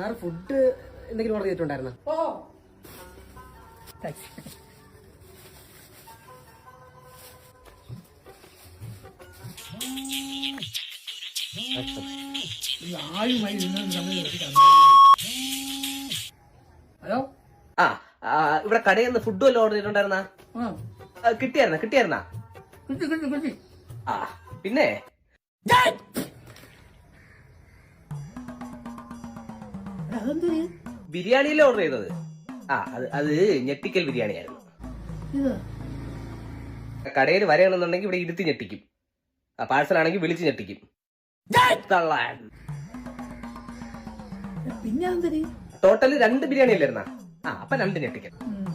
Sir food എന്തെങ്കിലും order ചെയ്തിട്ടുണ്ടായിരുന്നോ? ഓ. തമ്മിൽ ഹലോ. ആ ആ, ഇവിടെ കടയിൽ നിന്ന് ഫുഡ് വല്ലതും ഓർഡർ ചെയ്തിട്ടുണ്ടായിരുന്നാ? കിട്ടിയായിരുന്ന ആ, കിട്ടിയായിരുന്ന കിട്ടിയായിരുന്നാ? കിട്ടി കിട്ടി കിട്ടി. ആ പിന്നെ? അതെന്ത്? ബിരിയാണിയിലെ ഓർഡർ ചെയ്തത്? ആ അത് അത് ഞെട്ടിക്കൽ ബിരിയാണിയായിരുന്നു. ആയിരുന്നു കടയിൽ വരണമെന്നുണ്ടെങ്കിൽ ഇവിടെ ഇരുത്തി ഞെട്ടിക്കും. ആ പാഴ്സൽ ആണെങ്കിൽ വിളിച്ച് ഞെട്ടിക്കും. തള്ളാൻ. പിന്നെ എന്തരി ടോട്ടൽ രണ്ട് ബിരിയാണി അല്ലായിരുന്ന ആ അപ്പൊ രണ്ട് ഞെട്ടിക്കൽ. ഉം.